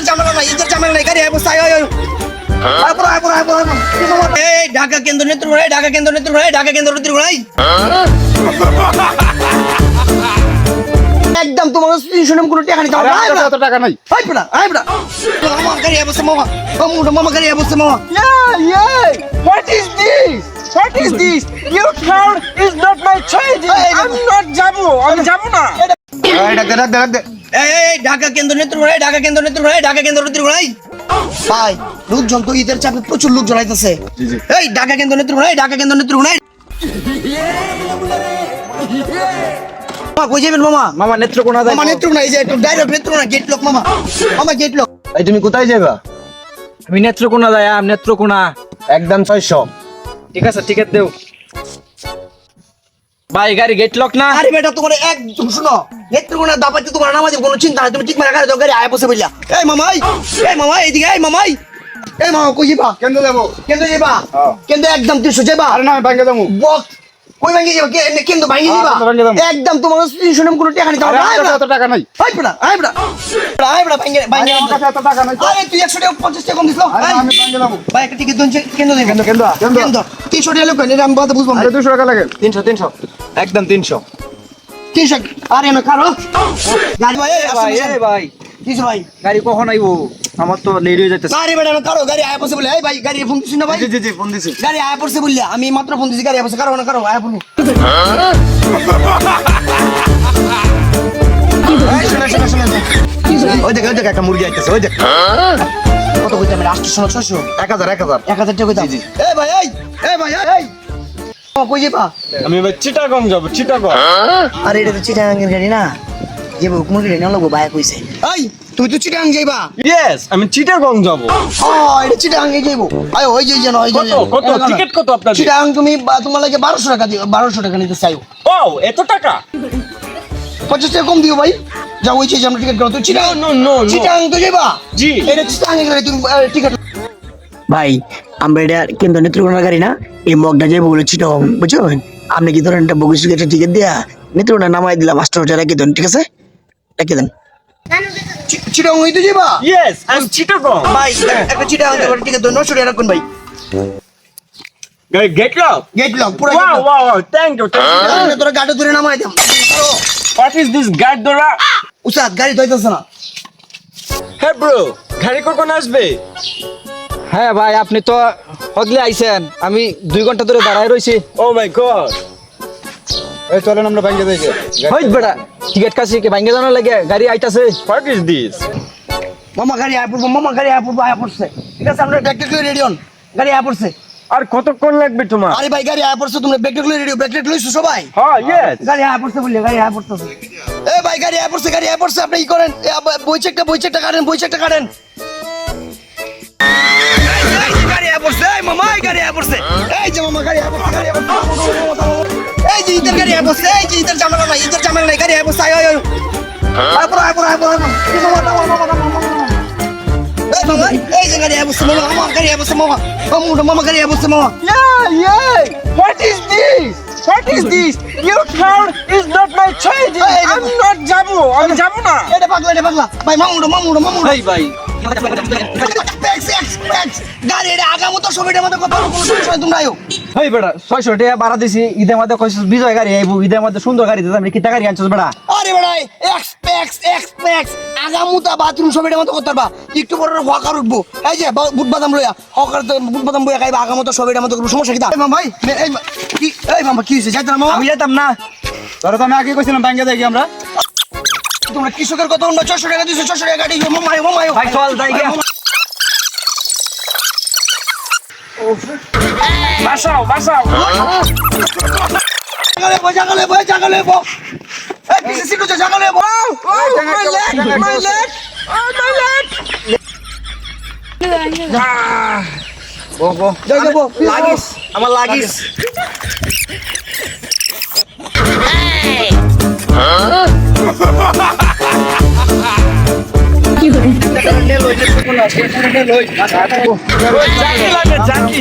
ঈদের ঝামেলা নাই ঈদের ঝামেলা নাই গাড়ি আয় আয় আয় আয় পড়ো, পড়ো, পড়ো, পড়ো। ঢাকা কেন্দ্র এই ঢাকা কেন্দ্র এই ঢাকা কেন্দ্র এই। একদম তোমার নাম কোনো টাকা নিতে হবে না, আয় বেটা। টাকা নাই। আয় বেটা, আয় বেটা। মামা গাড়ি অবস্থা মামা। মামা মামা গাড়ি অবস্থা মামা। I'm not যাব আমি যাব না। ডাক ডাক ডাক এই এই ঢাকা কেন্দ্র নেত্রকোনা ঢাকা কেন্দ্র নেত্রকোনা ঢাকা কেন্দ্র নেত্রকোনা ভাই লোকজন তো ঈদের চাপে প্রচুর লোকজন আইতেছে। জি, জি। এই ঢাকা কেন্দ্র নেত্রকোনা এই ঢাকা কেন্দ্র নেত্রকোনা মামা কই যাবেন মামা? মামা নেত্রকোনা যাই মামা নেত্রকোনা এই যে একটু ডাইরেক্ট নেত্রকোনা গেট লক মামা। মামা গেট লক এই তুমি কোথায় যাবা আমি নেত্রকোনা যাই আম নেত্রকোনা একদম ছয়শো। ঠিক আছে টিকিট দেও। ভাই গাড়ি গেট লক না? আরে বেটা তোমার একদম শুনো। নেত্রকোনা দাপাতে তোমার নামাজে কোনো চিন্তা নাই। তুমি ঠিক মারা গাড়ি দাও গাড়ি আয় বসে বললা এই মামাই এই মামাই এদিকে এই মামাই। এই মামা কই যাবা? কেন যাব। কেন যাবা? কেন একদম তুই যাবা? আরে না আমি ব্যাংকে যাব। বক কই ভাঙ্গি যাবা? কে- কেন্দ্র ভাঙ্গি হ্যাঁ, যাব। একদম তোমার নাম কোনো টাকা নিতে হবে আরে না, আয় আমার কাছে বেটা। এত টাকা নাই। আয় বেটা আয় বেটা আয় বেটা ভাঙ্গি আরে আমার কাছে এত টাকা নাই। আরে তুই একশো টাকা পঞ্চাশ টাকা কম না, আমি ব্যাংকে যাব ভাই একটা টিকিট দিন কেন্দ্র দিন কেন্দ্র, কেন্দ্র, কেন্দ্র। কেন্দ্র টাকা লোক আমি বাদে বুঝব না। আরে দুশো টাকা লাগে। তিনশো তিনশো। একদম তিনশো। তিনশো আরে না কারও গাড়ি ভাই ভাই ভাই। কিছু ভাই? গাড়ি কখন আইব? আমার তো লেট হয়ে যাইতেছে। গাড়ি বেটা না কারও গাড়ি আয় পড়ছে বলে। এই ভাই গাড়ি ফোন দিছিস না ভাই? জি জি জি ফোন দিছি। গাড়ি আয় পড়ছে বললি আমি মাত্র ফোন দিছি গাড়ি আয় পড়ছে। কারও না কারও আয় শোনো। ওই দেখ ওই দেখ একটা মুরগি আইতেছে ওই দেখ। কত কইতে আমি রাষ্ট্র শোনো ছশো এক হাজার এক হাজার। এক হাজার টাকা কইতাম। এই ভাই এই এই ভাই এই ও, কই যাবা আমি চিটাগং যাব চিটাগং। আরে এটা তো চিটাগাঙ্গের গাড়ি না। যাব মুরগি না লাগবো ভাই কইছে। এই তুই তো চিটাগাং যাইবা ইয়েস আমি চিটাগং যাব ও এটা চিটাগাঙ্গে যাইবো আয় ওই ওই কত টিকিট কত আপনাদের চিটাগাং তুমি বা- তোমার লাগে বারোশো টাকা দিও বারোশো টাকা নিতে চাইও ও এত টাকা টাকা কম দিও ভাই যা ওই যে আমরা টিকিট করো তুই চিটাগাং নো নো চিটাগাং তো যাইবা জি এটা গাড়ি তুমি টিকিট ভাই আমরা এটা কিন্তু নেত্রকোনার গাড়ি না এই মগটা যাইবো বলে চিটাগাং বুঝছেন আপনি কি ধরেন একটা বগুস টিকিট দিয়া নেত্রকোনা নামাই দিলাম টাকা রেখে দেন ঠিক আছে রেখে দেন চিটাগাং হইতে যাইবা ইয়েস আমি চিটাগং ভাই একটা চিটাগাং টিকিট দেন নশো টাকা রাখুন ভাই। গাড়ি গেট লক গেট লক পুরো wow wow thank you thank you তোরা গাড়ি ধরে নামাই দাম। হোয়াট ইজ দিস গাইড দোরা উস্তাদ গাড়ি ধইতেছে না। হ্যাঁ ব্রো গাড়ি কখন আসবে? হ্যাঁ ভাই আপনি তো হদলে আইছেন। আমি দুই ঘণ্টা ধরে দাঁড়ায় রয়েছি ও মাই গড এই চলেন আমরা ব্যাংকে যাই। গিয়ে। হই বেটা টিকিট কাছে কে ভাঙ্গে জানা লাগে? গাড়ি আইতাছে। হোয়াট ইজ দিস মামা গাড়ি আয় পড়ব মামা গাড়ি আয় পড়ব আয় পড়ছে। ঠিক আছে আমরা ব্যাগটা খুলে রেডি হন। গাড়ি আয় পড়ছে। আর কতক্ষণ লাগবে তোমার? আরে ভাই গাড়ি আয় পড়ছে তোমরা ব্যাগটা খুলে রেডি ব্যাগটা খুলে সবাই। হ্যাঁ ইয়েস গাড়ি আয় পড়ছে বললে গাড়ি আয় পড়ছে এ ভাই গাড়ি আয় পড়ছে গাড়ি আয় পড়ছে আপনি কি করেন? বইচেকটা বইচেকটা বই চেকটা বই চেকটা কাটেন বইচেকটা কাটেন। মামা এই গাড়ি আয় পড়ছে এই যে মামা গাড়ি আয় পড়ছে গাড়ি আয় পড়ছে এই যে ঈদের গাড়ি আয় পড়ছে এই যে ঈদের ঝামেলা নাই ঈদের ঝামেলা নাই গাড়ি আয় পড়ছে আয় আয় আয় পড়ো আয় পড়ো আয় পড়ো। এই মামা মামা মামা মামা মামা এই মামা এই যে গাড়ি আয় পড়ছে মামা আমার গাড়ি আয় পড়ছে মামা মামা মামা গাড়ি আয় পড়ছে মামা Yeah, yeah. What is this? What is this? Your car is not my choice. Hey, I'm not যাব আমি যাব না এটা পাগলা এটা পাগলা ভাই মামুড়ো মামুড়ো মামুড়ো এই ভাই প্যাক্স এক্স প্যাক্স গাড়ি এটা আগামতো ছবিটার মধ্যে কথা কোনো সমস্যা নাই তোমরা আয়ো। হই বেটা ছয়শো টাকা ভাড়া দিছি ঈদের মধ্যে কইছিস বিজয় গাড়ি আইবো ঈদের মধ্যে সুন্দর গাড়ি গাড়ি আনছিস বেটা? আরে বেড়াই এক্স প্যাক্স এক্স প্যাক্স আগামুতা বাথরুম ছবিটার মধ্যে কথা পারবা একটু পরে হকার উঠবো। এই যে বা- বুট বাদাম লইয়া হকার তো বুট বাদাম বইয়া খাইবা আগামতো ছবিটার মধ্যে কোনো সমস্যা কি এই মামা ভাই এই কি এই মামা কি হইছে? যাইতে না মামা? আমি যেতাম না। তোরা তো আমি আগে কইছিলাম ব্যাংকে আমরা। তোমরা কৃষকের কথা অন্য ছশো টাকা দিছো ছশো টাকা গাড়ি ভাই চল যাই বাসাও বাসাও জাগালে বই জাগালে বই জাগালে বো এই পিছে সিটু জাগালে বো Oh, my leg, my leg. Oh, my leg. বো বো যাই যাবো লাগিস আমার লাগিস জাকি লাগে জাকি